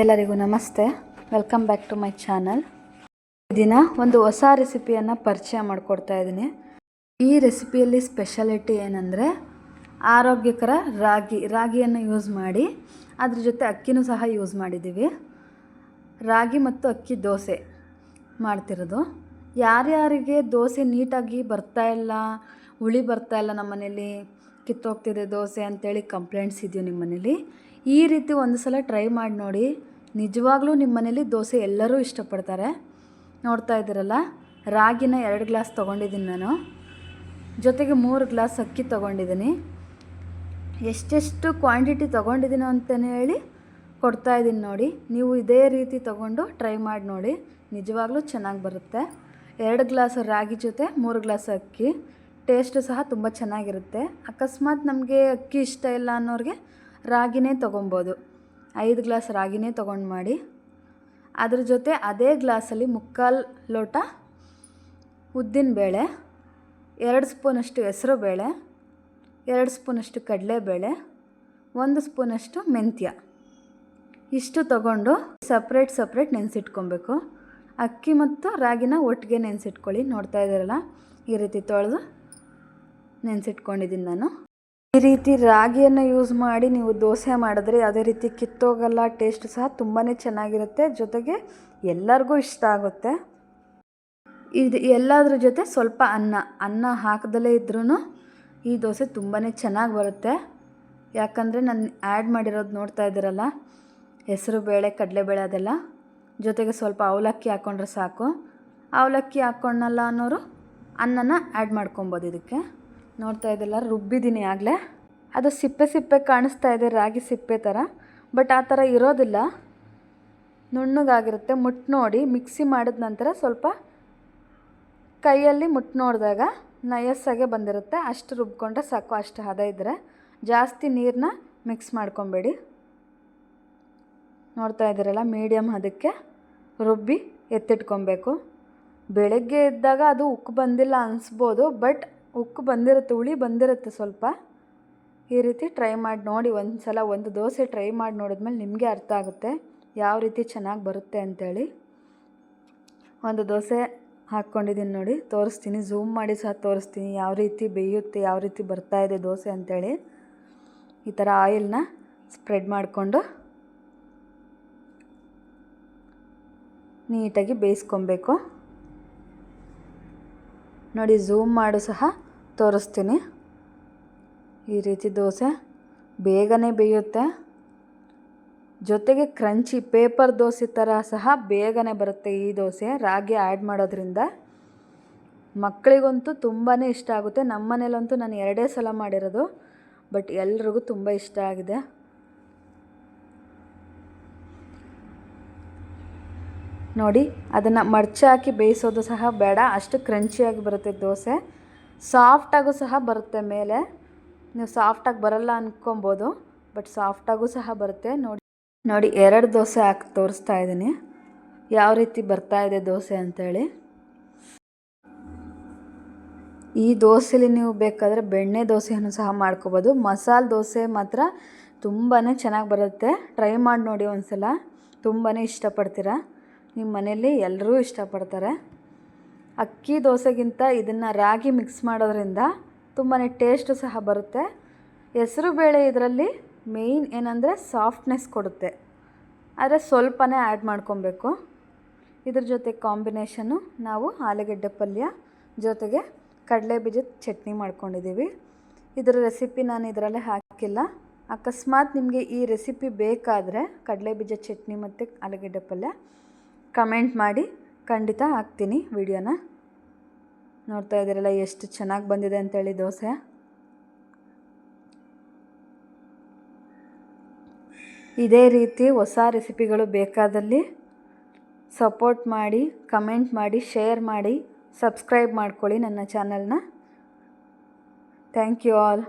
ಎಲ್ಲರಿಗೂ ನಮಸ್ತೆ. Welcome back to my channel ದಿನ ಒಂದು ಹೊಸ ರೆಸಿಪಿಯನ್ನು ಪರಿಚಯ ಮಾಡಿಕೊಡ್ತಾ ಇದ್ದೀನಿ. ಈ ರೆಸಿಪಿಯಲ್ಲಿ ಸ್ಪೆಷಾಲಿಟಿ ಏನಂದರೆ ಆರೋಗ್ಯಕರ ರಾಗಿ, ರಾಗಿಯನ್ನು ಯೂಸ್ ಮಾಡಿ, ಅದ್ರ ಜೊತೆ ಅಕ್ಕಿನೂ ಸಹ ಯೂಸ್ ಮಾಡಿದ್ದೀವಿ. ರಾಗಿ ಮತ್ತು ಅಕ್ಕಿ ದೋಸೆ ಮಾಡ್ತಿರೋದು. ಯಾರ್ಯಾರಿಗೆ ದೋಸೆ ನೀಟಾಗಿ ಬರ್ತಾ ಇಲ್ಲ, ಹುಳಿ ಬರ್ತಾ ಇಲ್ಲ ನಮ್ಮ ಮನೇಲಿ ಕಿತ್ತೋಗ್ತಿದೆ ದೋಸೆ ಅಂತೇಳಿ ಕಂಪ್ಲೇಂಟ್ಸ್ ಇದೆಯೋ ನಿಮ್ಮ ಮನೇಲಿ? ಈ ರೀತಿ ಒಂದು ಸಲ ಟ್ರೈ ಮಾಡಿ ನೋಡಿ. ನಿಜವಾಗ್ಲೂ ನಿಮ್ಮ ಮನೇಲಿ ದೋಸೆ ಎಲ್ಲರೂ ಇಷ್ಟಪಡ್ತಾರೆ? ನೋಡ್ತಾ ಇದ್ದೀರಲ್ಲ, ರಾಗಿನ ಎರಡು ಗ್ಲಾಸ್ ತೊಗೊಂಡಿದ್ದೀನಿ ನಾನು. ಜೊತೆಗೆ ಮೂರು ಗ್ಲಾಸ್ ಅಕ್ಕಿ ತೊಗೊಂಡಿದ್ದೀನಿ. ಎಷ್ಟೆಷ್ಟು ಕ್ವಾಂಟಿಟಿ ತೊಗೊಂಡಿದ್ದೀನೋ ಅಂತಲೇ ಹೇಳಿ ಕೊಡ್ತಾ ಇದ್ದೀನಿ ನೋಡಿ. ನೀವು ಇದೇ ರೀತಿ ತೊಗೊಂಡು ಟ್ರೈ ಮಾಡಿ ನೋಡಿ. ನಿಜವಾಗ್ಲೂ ಚೆನ್ನಾಗಿ ಬರುತ್ತೆ. ಎರಡು ಗ್ಲಾಸ್ ರಾಗಿ ಜೊತೆ, ಮೂರು ಗ್ಲಾಸ್ ಅಕ್ಕಿ. ಟೇಸ್ಟು ಸಹ ತುಂಬ ಚೆನ್ನಾಗಿರುತ್ತೆ. ಅಕಸ್ಮಾತ್ ನಮಗೆ ಅಕ್ಕಿ ಇಷ್ಟ ಇಲ್ಲ ಅನ್ನೋರಿಗೆ ರಾಗಿನೇ ತೊಗೊಬೋದು. ಐದು ಗ್ಲಾಸ್ ರಾಗಿನೇ ತೊಗೊಂಡು ಮಾಡಿ. ಅದ್ರ ಜೊತೆ ಅದೇ ಗ್ಲಾಸಲ್ಲಿ ಮುಕ್ಕಾಲು ಲೋಟ ಉದ್ದಿನ ಬೇಳೆ ಎರಡು ಸ್ಪೂನಷ್ಟು ಹೆಸರು ಬೇಳೆ ಎರಡು ಸ್ಪೂನಷ್ಟು ಕಡಲೆಬೇಳೆ, ಒಂದು ಸ್ಪೂನಷ್ಟು ಮೆಂತ್ಯ. ಇಷ್ಟು ತಗೊಂಡು ಸಪ್ರೇಟ್ ಸಪ್ರೇಟ್ ನೆನೆಸಿಟ್ಕೊಬೇಕು. ಅಕ್ಕಿ ಮತ್ತು ರಾಗಿನ ಒಟ್ಟಿಗೆ ನೆನೆಸಿಟ್ಕೊಳ್ಳಿ. ನೋಡ್ತಾ ಇದ್ದೀರಲ್ಲ? ಈ ರೀತಿ ತೊಳೆದು ನೆನೆಸಿಟ್ಕೊಂಡಿದ್ದೀನಿ ನಾನು. ಈ ರೀತಿ ರಾಗಿಯನ್ನು ಯೂಸ್ ಮಾಡಿ ನೀವು ದೋಸೆ ಮಾಡಿದ್ರೆ ಯಾವುದೇ ರೀತಿ ಕಿತ್ತೋಗಲ್ಲ ಟೇಸ್ಟ್ ಸಹ ತುಂಬಾ ಚೆನ್ನಾಗಿರುತ್ತೆ. ಜೊತೆಗೆ ಎಲ್ಲರಿಗೂ ಇಷ್ಟ ಆಗುತ್ತೆ. ಇದು ಎಲ್ಲದ್ರ ಜೊತೆ ಸ್ವಲ್ಪ ಅನ್ನ ಅನ್ನ ಹಾಕದಲ್ಲೇ ಇದ್ರೂ ಈ ದೋಸೆ ತುಂಬಾ ಚೆನ್ನಾಗಿ ಬರುತ್ತೆ. ಯಾಕಂದರೆ ನಾನು ಆ್ಯಡ್ ಮಾಡಿರೋದು ನೋಡ್ತಾ ಇದ್ದೀರಲ್ಲ, ಹೆಸರು ಬೇಳೆ ಕಡಲೆಬೇಳೆ ಅದೆಲ್ಲ. ಜೊತೆಗೆ ಸ್ವಲ್ಪ ಅವಲಕ್ಕಿ ಹಾಕ್ಕೊಂಡ್ರೆ ಸಾಕು. ಅವಲಕ್ಕಿ ಹಾಕ್ಕೊಂಡಲ್ಲ ಅನ್ನೋರು ಅನ್ನನ ಆ್ಯಡ್ ಮಾಡ್ಕೊಬೋದು ಇದಕ್ಕೆ. ನೋಡ್ತಾ ಇದ್ದಲ್ಲ ರುಬ್ಬಿದ್ದೀನಿ ಆಗಲೇ. ಅದು ಸಿಪ್ಪೆ ಸಿಪ್ಪೆ ಕಾಣಿಸ್ತಾ ಇದೆ, ರಾಗಿ ಸಿಪ್ಪೆ ಥರ ಬಟ್ ಆ ಥರ ಇರೋದಿಲ್ಲ. ನುಣ್ಣಗಾಗಿರುತ್ತೆ ಮುಟ್ಟು ನೋಡಿ. ಮಿಕ್ಸಿ ಮಾಡಿದ ನಂತರ ಸ್ವಲ್ಪ ಕೈಯಲ್ಲಿ ಮುಟ್ಟು ನೋಡಿದಾಗ ನಯಸ್ಸಾಗೆ ಬಂದಿರುತ್ತೆ. ಅಷ್ಟು ರುಬ್ಕೊಂಡ್ರೆ ಸಾಕು, ಅಷ್ಟು ಹದ ಇದ್ದರೆ ಜಾಸ್ತಿ ನೀರನ್ನ ಮಿಕ್ಸ್ ಮಾಡ್ಕೊಬೇಡಿ. ನೋಡ್ತಾ ಇದ್ದೀರಲ್ಲ ಮೀಡಿಯಮ್ ಅದಕ್ಕೆ ರುಬ್ಬಿ ಎತ್ತಿಟ್ಕೊಬೇಕು. ಬೆಳಗ್ಗೆ ಇದ್ದಾಗ ಅದು ಉಕ್ಕು ಬಂದಿಲ್ಲ ಅನಿಸ್ಬೋದು ಬಟ್ ಉಕ್ಕು ಬಂದಿರುತ್ತೆ, ಹುಳಿ ಬಂದಿರುತ್ತೆ ಸ್ವಲ್ಪ. ಈ ರೀತಿ ಟ್ರೈ ಮಾಡಿ ನೋಡಿ ಒಂದು ಸಲ ಒಂದು ದೋಸೆ ಟ್ರೈ ಮಾಡಿ ನೋಡಿದ್ಮೇಲೆ ನಿಮಗೆ ಅರ್ಥ ಆಗುತ್ತೆ, ಯಾವ ರೀತಿ ಚೆನ್ನಾಗಿ ಬರುತ್ತೆ ಅಂಥೇಳಿ ಒಂದು ದೋಸೆ ಹಾಕ್ಕೊಂಡಿದ್ದೀನಿ ನೋಡಿ, ತೋರಿಸ್ತೀನಿ ಝೂಮ್ ಮಾಡಿ ಸಹ ತೋರಿಸ್ತೀನಿ, ಯಾವ ರೀತಿ ಬೇಯುತ್ತೆ, ಯಾವ ರೀತಿ ಬರ್ತಾ ಇದೆ ದೋಸೆ ಅಂಥೇಳಿ ಈ ಥರ ಆಯಿಲ್ನ ಸ್ಪ್ರೆಡ್ ಮಾಡಿಕೊಂಡು ನೀಟಾಗಿ ಬೇಯಿಸ್ಕೊಬೇಕು. ನೋಡಿ ಝೂಮ್ ಮಾಡು ಸಹ. ತೋರಿಸ್ತೀನಿ. ಈ ರೀತಿ ದೋಸೆ ಬೇಗನೆ ಬೇಯುತ್ತೆ. ಜೊತೆಗೆ ಕ್ರಂಚಿ ಪೇಪರ್ ದೋಸೆ ಥರ ಸಹ ಬೇಗನೆ ಬರುತ್ತೆ ಈ ದೋಸೆ. ರಾಗಿ ಆ್ಯಡ್ ಮಾಡೋದ್ರಿಂದ. ಮಕ್ಕಳಿಗಂತೂ ತುಂಬಾ ಇಷ್ಟ ಆಗುತ್ತೆ. ನಮ್ಮ ಮನೇಲಂತೂ ನಾನು ಎರಡೇ ಸಲ ಮಾಡಿರೋದು. ಬಟ್ ಎಲ್ರಿಗೂ ತುಂಬ ಇಷ್ಟ ಆಗಿದೆ. ನೋಡಿ, ಅದನ್ನು ಮಡ್ಚಿ ಹಾಕಿ ಬೇಯಿಸೋದು ಸಹ ಬೇಡ. ಅಷ್ಟು ಕ್ರಂಚಿಯಾಗಿ ಬರುತ್ತೆ ದೋಸೆ. ಸಾಫ್ಟಾಗೂ ಸಹ ಬರುತ್ತೆ ಮೇಲೆ. ನೀವು ಸಾಫ್ಟಾಗಿ ಬರಲ್ಲ ಅಂದ್ಕೊಬೋದು ಬಟ್ ಸಾಫ್ಟಾಗೂ ಸಹ ಬರುತ್ತೆ. ನೋಡಿ ನೋಡಿ, ಎರಡು ದೋಸೆ ಹಾಕಿ ತೋರಿಸ್ತಾ ಇದ್ದೀನಿ. ಯಾವ ರೀತಿ ಬರ್ತಾ ಇದೆ ದೋಸೆ ಅಂಥೇಳಿ ಈ ದೋಸೆಲಿ ನೀವು ಬೇಕಾದರೆ ಬೆಣ್ಣೆ ದೋಸೆಯನ್ನು ಸಹ ಮಾಡ್ಕೋಬೋದು. ಮಸಾಲೆ ದೋಸೆ ಮಾತ್ರ ತುಂಬಾ ಚೆನ್ನಾಗಿ ಬರುತ್ತೆ. ಟ್ರೈ ಮಾಡಿ ನೋಡಿ ಒಂದು ಸಲ ತುಂಬಾ ಇಷ್ಟಪಡ್ತೀರಾ? ನಿಮ್ಮ ಮನೆಯಲ್ಲಿ ಎಲ್ಲರೂ ಇಷ್ಟಪಡ್ತಾರೆ. ಅಕ್ಕಿ ದೋಸೆಗಿಂತ ಇದನ್ನು ರಾಗಿ ಮಿಕ್ಸ್ ಮಾಡೋದ್ರಿಂದ ತುಂಬಾ ಟೇಸ್ಟು ಸಹ ಬರುತ್ತೆ. ಹೆಸರು ಬೇಳೆ ಇದರಲ್ಲಿ ಮೇಯ್ನ್ ಏನಂದರೆ ಸಾಫ್ಟ್ನೆಸ್ ಕೊಡುತ್ತೆ. ಆದರೆ ಸ್ವಲ್ಪನೇ ಆ್ಯಡ್ ಮಾಡ್ಕೊಬೇಕು. ಇದ್ರ ಜೊತೆ ಕಾಂಬಿನೇಷನ್ನು ನಾವು ಆಲೂಗಡ್ಡೆ ಪಲ್ಯ ಜೊತೆಗೆ ಕಡಲೆ ಬೀಜದ ಚಟ್ನಿ ಮಾಡ್ಕೊಂಡಿದ್ದೀವಿ ಇದರ ರೆಸಿಪಿ ನಾನು ಇದರಲ್ಲೇ ಹಾಕಿಲ್ಲ. ಅಕಸ್ಮಾತ್ ನಿಮಗೆ ಈ ರೆಸಿಪಿ ಬೇಕಾದರೆ ಕಡಲೆ ಬೀಜ ಚಟ್ನಿ ಮತ್ತು ಆಲೂಗಡ್ಡೆ ಪಲ್ಯ ಕಮೆಂಟ್ ಮಾಡಿ. ಖಂಡಿತ ಹಾಕ್ತೀನಿ ವಿಡಿಯೋನ. ನೋಡ್ತಾ ಇದ್ದೀರಲ್ಲ ಎಷ್ಟು ಚೆನ್ನಾಗಿ ಬಂದಿದೆ ಅಂತೇಳಿ ದೋಸೆ. ಇದೇ ರೀತಿ ಹೊಸ ರೆಸಿಪಿಗಳು ಬೇಕಾದಲ್ಲಿ ಸಪೋರ್ಟ್ ಮಾಡಿ, ಕಮೆಂಟ್ ಮಾಡಿ, ಶೇರ್ ಮಾಡಿ, ಸಬ್ಸ್ಕ್ರೈಬ್ ಮಾಡ್ಕೊಳ್ಳಿ ನನ್ನ ಚಾನಲ್ನ. Thank you all.